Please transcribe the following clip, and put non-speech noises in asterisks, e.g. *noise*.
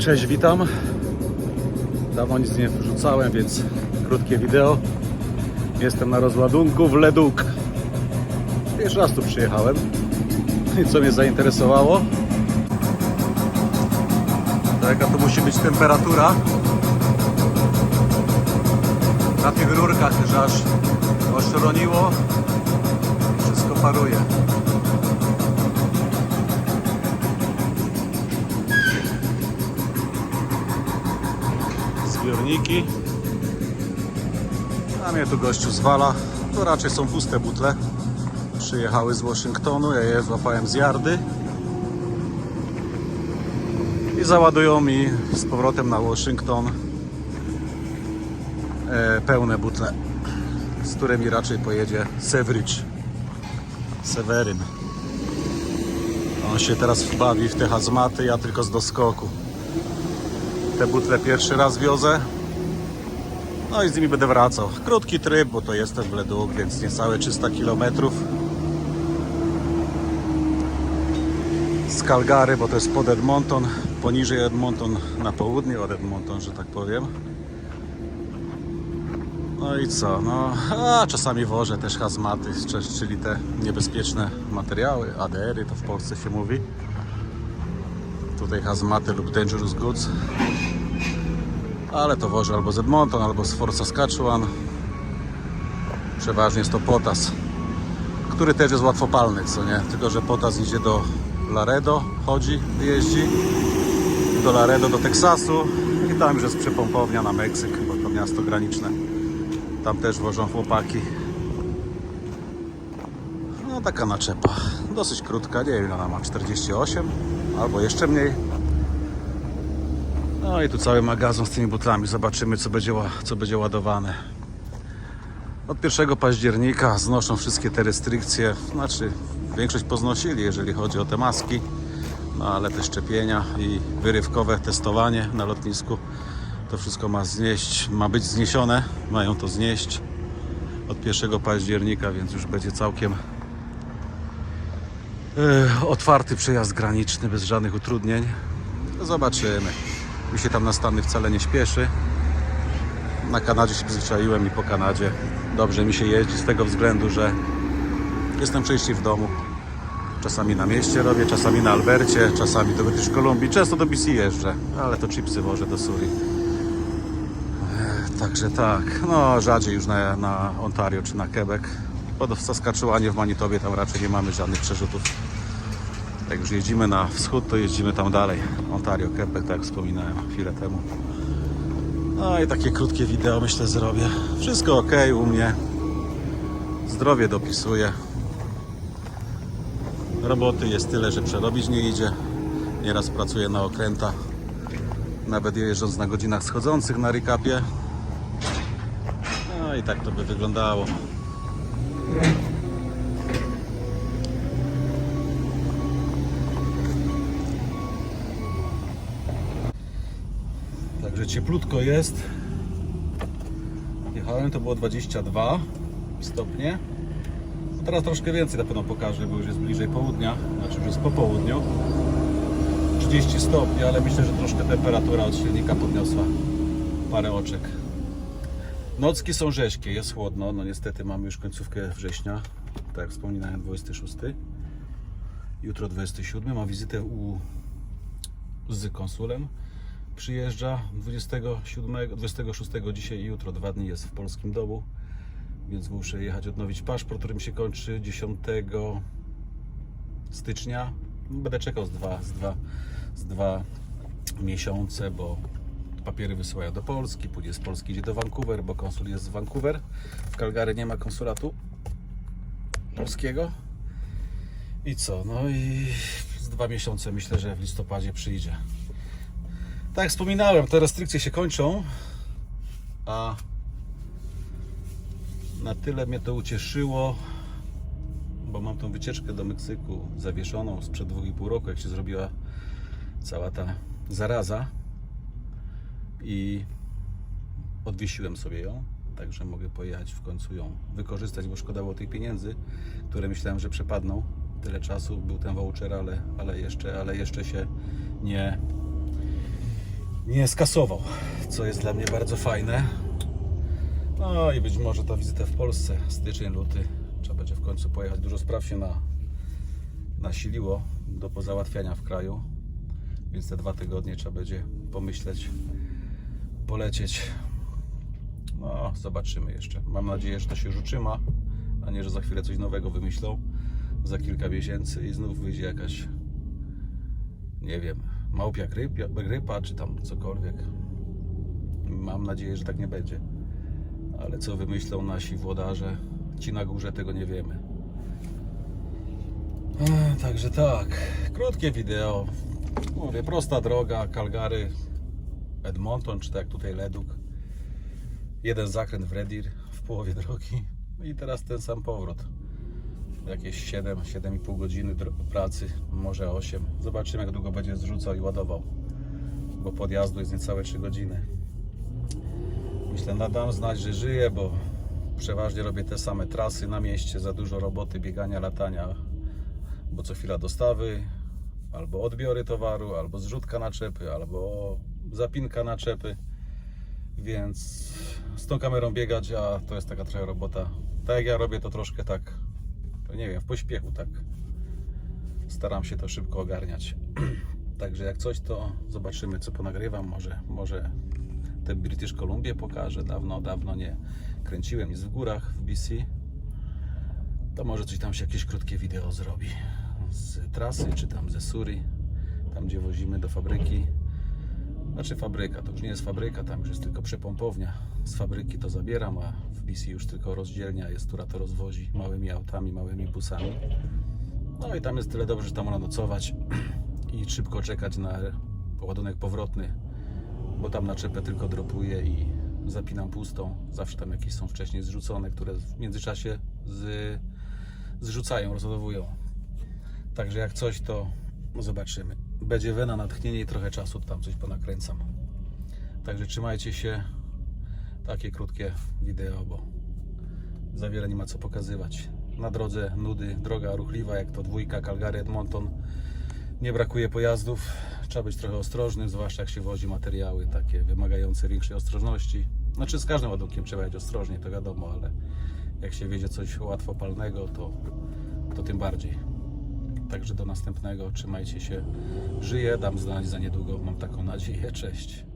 Cześć, witam. Dawno nic nie wrzucałem, więc krótkie wideo. Jestem na rozładunku w Leduk. Pierwszy raz tu przyjechałem. I co mnie zainteresowało? Jaka to musi być temperatura? Na tych rurkach, że aż oszroniło. Wszystko paruje. Zbiorniki. A mnie tu gościu zwala. To raczej są puste butle. Przyjechały z Waszyngtonu, ja je złapałem z jardy. I załadują mi z powrotem na Waszyngton e, pełne butle, z którymi raczej pojedzie Severidge. Seweryn. On się teraz bawi w te hazmaty, ja tylko z doskoku. Te butle pierwszy raz wiozę. No i z nimi będę wracał. Krótki tryb, bo to jestem w Leduk, więc niecałe 300 km. Z Calgary, bo to jest pod Edmonton, poniżej Edmonton, na południe od Edmonton, że tak powiem. No i co? No, a czasami wożę też hazmaty, czy- czyli te niebezpieczne materiały, ADR-y to w Polsce się mówi. Tutaj hazmaty lub dangerous goods. Ale to wożę albo z Edmonton, albo z Fort Saskatchewan. Przeważnie jest to potas, który też jest łatwopalny, co nie? Tylko, że potas idzie do Laredo, chodzi, jeździ do Laredo, do Teksasu i tam już jest przepompownia na Meksyk, bo to miasto graniczne. Tam też wożą chłopaki. No taka naczepa, dosyć krótka, nie wiem ona ma, 48 albo jeszcze mniej. No i tu cały magazyn z tymi butlami. Zobaczymy, co będzie, co będzie ładowane. Od 1 października znoszą wszystkie te restrykcje. Znaczy, większość poznosili, jeżeli chodzi o te maski. No ale te szczepienia i wyrywkowe testowanie na lotnisku. To wszystko ma znieść, ma być zniesione. Mają to znieść od 1 października, więc już będzie całkiem otwarty przejazd graniczny bez żadnych utrudnień. Zobaczymy. Mi się tam na Stany wcale nie śpieszy. Na Kanadzie się przyzwyczaiłem i po Kanadzie dobrze mi się jeździ z tego względu, że jestem częściej w domu. Czasami na mieście robię, czasami na Albercie, czasami do British Columbia. Często do BC jeżdżę, ale to chipsy wożę do Suri. Ech, Także tak, no rzadziej już na, na Ontario czy na Quebec. Bo w Saskatchewanie, w Manitobie tam raczej nie mamy żadnych przerzutów. Jak już jeździmy na wschód, to jeździmy tam dalej. Ontario, Quebec, tak jak wspominałem chwilę temu. No i takie krótkie wideo myślę zrobię. Wszystko ok u mnie. Zdrowie dopisuję. Roboty jest tyle, że przerobić nie idzie. Nieraz pracuję na okręta. Nawet jeżdżąc na godzinach schodzących na recapie. No i tak to by wyglądało. Także cieplutko jest. Jechałem, to było 22 stopnie. No teraz troszkę więcej na pewno pokażę, bo już jest bliżej południa, znaczy już jest po południu. 30 stopni, ale myślę, że troszkę temperatura od silnika podniosła parę oczek. Nocki są rzeźkie, jest chłodno, no niestety mamy już końcówkę września, tak jak wspominałem 26. Jutro 27, mam wizytę u z konsulem przyjeżdża 27, 26 dzisiaj i jutro, dwa dni jest w polskim domu, więc muszę jechać odnowić paszport, który mi się kończy 10 stycznia. Będę czekał z dwa, z dwa, z dwa miesiące, bo papiery wysyłają do Polski, później z Polski idzie do Vancouver, bo konsul jest z Vancouver. W Calgary nie ma konsulatu polskiego. I co? No i z dwa miesiące myślę, że w listopadzie przyjdzie. Tak jak wspominałem, te restrykcje się kończą, a na tyle mnie to ucieszyło, bo mam tą wycieczkę do Meksyku zawieszoną sprzed 2,5 roku, jak się zrobiła cała ta zaraza i odwiesiłem sobie ją, także mogę pojechać w końcu ją wykorzystać, bo szkoda było tych pieniędzy, które myślałem, że przepadną. Tyle czasu był ten voucher, ale, ale, jeszcze, ale jeszcze się nie, nie skasował, co jest dla mnie bardzo fajne. No i być może ta wizyta w Polsce, styczeń, luty, trzeba będzie w końcu pojechać. Dużo spraw się na, nasiliło do pozałatwiania w kraju, więc te dwa tygodnie trzeba będzie pomyśleć, polecieć. No, zobaczymy jeszcze. Mam nadzieję, że to się już utrzyma, a nie, że za chwilę coś nowego wymyślą za kilka miesięcy i znów wyjdzie jakaś, nie wiem, małpia grypia, grypa czy tam cokolwiek. Mam nadzieję, że tak nie będzie. Ale co wymyślą nasi włodarze, ci na górze tego nie wiemy. Także tak, krótkie wideo. Mówię, prosta droga, Calgary, Edmonton, czy tak tutaj Leduk. Jeden zakręt w Redir w połowie drogi i teraz ten sam powrót. Jakieś 7, 7,5 godziny pracy, może 8. Zobaczymy jak długo będzie zrzucał i ładował, bo podjazdu jest niecałe 3 godziny. Myślę, nadam znać, że żyję, bo przeważnie robię te same trasy na mieście, za dużo roboty, biegania, latania, bo co chwila dostawy, albo odbiory towaru, albo zrzutka naczepy, albo zapinka naczepy, więc z tą kamerą biegać, a to jest taka trochę robota. Tak jak ja robię, to troszkę tak, nie wiem, w pośpiechu tak. Staram się to szybko ogarniać. *clears throat* Także jak coś, to zobaczymy, co ponagrywam. Może, może te British Columbia pokażę. Dawno, dawno nie kręciłem nic w górach w BC. To może coś tam się jakieś krótkie wideo zrobi z trasy, czy tam ze Suri, tam gdzie wozimy do fabryki. Znaczy fabryka, to już nie jest fabryka, tam już jest tylko przepompownia. Z fabryki to zabieram, a w BC już tylko rozdzielnia jest, która to rozwozi małymi autami, małymi busami. No i tam jest tyle dobrze, że tam można nocować *clears throat* i szybko czekać na ładunek powrotny, bo tam naczepę tylko dropuję i zapinam pustą. Zawsze tam jakieś są wcześniej zrzucone, które w międzyczasie z, zrzucają, rozładowują. Także jak coś, to zobaczymy. Będzie wena, natchnienie i trochę czasu, tam coś ponakręcam. Także trzymajcie się. Takie krótkie wideo, bo za wiele nie ma co pokazywać. Na drodze nudy, droga ruchliwa, jak to dwójka Calgary Edmonton. Nie brakuje pojazdów. Trzeba być trochę ostrożnym, zwłaszcza jak się wozi materiały takie wymagające większej ostrożności. Znaczy z każdym ładunkiem trzeba jechać ostrożnie, to wiadomo, ale jak się wiedzie coś łatwopalnego, to, to tym bardziej. Także do następnego, trzymajcie się. Żyję, dam znać za niedługo, mam taką nadzieję. Cześć.